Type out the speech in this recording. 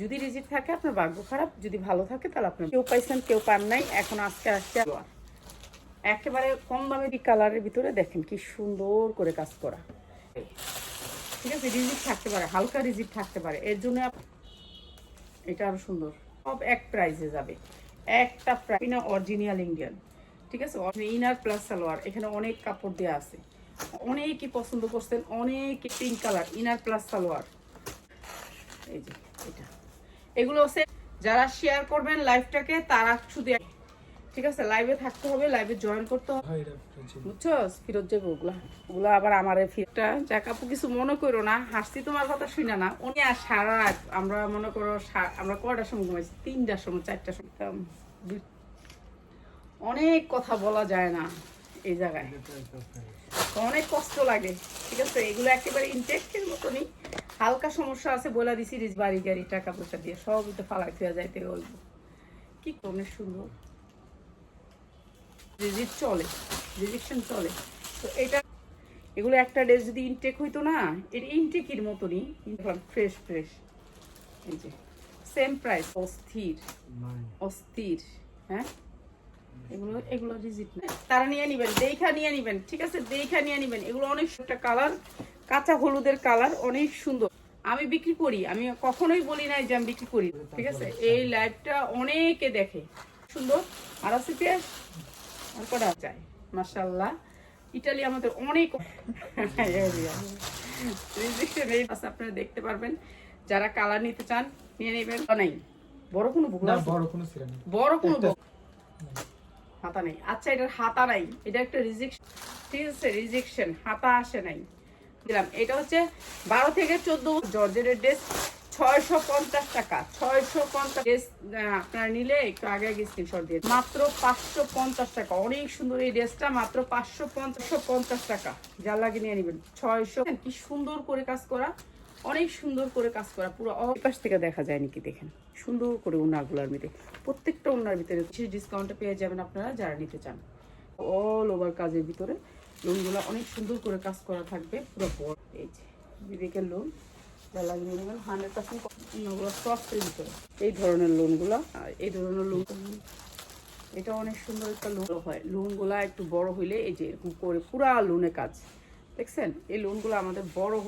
যদি রিজিট থাকে, আপনার ভাগ্য খারাপ, যদি ভালো থাকে, তাহলে আপনার কেউ পাইছেন, কেউ পান নাই, এখন আজকে আজকে একেবারে কম দামে কালারের ভিতরে দেখেন কি সুন্দর করে কাজ করা। ঠিক আছে রিজিট থাকতে পারে, হালকা রিজিক থাকতে পারে। এর জন্য এটা আরও সুন্দর। সব এক প্রাইজে যাবে। একটা প্রাইস না অরিজিনাল ইন্ডিয়ান ঠিক আছে ইনার প্লাস সালোয়ার এখানে অনেক কাপড় দেওয়া আছে। অনেকই পছন্দ করছেন অনেক pink colour inner plus salwar এই যে। এটা। এগুলো হচ্ছে যারা শেয়ার করবেন লাইভটাকে তারা শুধু ঠিক আছে লাইভে থাকতে হবে লাইভে জয়েন করতে হবে। বুঝছ ফিরত যাব ওগুলা। ওগুলা আবার আমার ফিরটা যা কাপু কিছু মনে করো না। হাসছি তোমার কথা শুনে না। উনি আর সারা রাত আমরা মনে করো আমরা কয়টার সময় ঘুমাইছি? তিনটার সময় চারটার সময়। অনেক কথা বলা যায় না এই জায়গায়। অনেক কষ্ট লাগে। ঠিক আছে এগুলো একেবারে ইনটেক্টের মতনই। হালকা সমস্যা আছে বলে দিছি রিজ বাড়ি গাড়ি টাকা পয়সা দিয়ে সব তো ফালাই ফেয়া যাইতে অল্প কি অনেক সুন্দর। রিজিক চলে, রিজেকশন চলে। তো এটা, এগুলো একটা ড্রেস যদি ইনটেক হইতো না এটা ইনটেকের মতনই ফ্রেশ ফ্রেশ এই যে সেম প্রাইস অস্থির অস্থির হ্যাঁ? এগুলো এগুলো রিজিট না। তারা নিয়ে নিবেন, দেখা নিয়ে নিবেন, ঠিক আছে? দেখা নিয়ে নিবেন। এগুলো অনেক একটা কালার কাঁচা হলুদের কালার অনেক সুন্দর। আমি বিক্রি করি আমি কখনোই বলি নাই যে আমি বিক্রি করি। ঠিক আছে? এই লাইভটা অনেকে দেখে। সুন্দর। আর আছে পেঁয়াজ কটা চাই। মার্শাল্লাহ ইটালি আমাদের অনেক আপনারা দেখতে পারবেন। যারা কালার নিতে চান নিয়ে নেবেন। নাই। বড় কোনো বড় কোনো বড় কোনো? হাতা নেই। আচ্ছা এটার হাতা নাই। এটা একটা রিজেকশন ঠিক আছে রিজেকশন হাতা আসে নাই। দিলাম। এটা হচ্ছে বারো থেকে চোদ্দ জর্জের ড্রেস ছয়শো পঞ্চাশ টাকা। ছয়শো পঞ্চাশ ড্রেস আপনারা নিলে একটু আগে আগে স্ক্রিনশট দিয়ে মাত্র পাঁচশো পঞ্চাশ টাকা। অনেক সুন্দর এই ড্রেসটা মাত্র পাঁচশো পঞ্চাশশো পঞ্চাশ টাকা। লাগে নিয়ে নেবেন। ছয়শো। কি সুন্দর করে কাজ করা। অনেক সুন্দর করে কাজ করা। পুরো পাশ থেকে দেখা যায় নাকি? দেখেন। সুন্দর করে উনাগুলার মধ্যে। প্রত্যেকটা উনার ভিতরে বিশেষ ডিসকাউন্টে পেয়ে যাবেন আপনারা যারা নিতে চান। অল ওভার কাজের ভিতরে। লোনগুলো অনেক সুন্দর করে কাজ করা থাকবে পুরো বড়। এই যে, বিবেকের লোন পার্সেন্ট এই ধরনের লোনগুলো, আর এই ধরনের লোন এটা অনেক সুন্দর একটা লোন হয়। লোনগুলা একটু বড় হইলে এই যে, এরকম করে পুরা লোনে কাজ। দেখছেন? এই লোনগুলো আমাদের বড়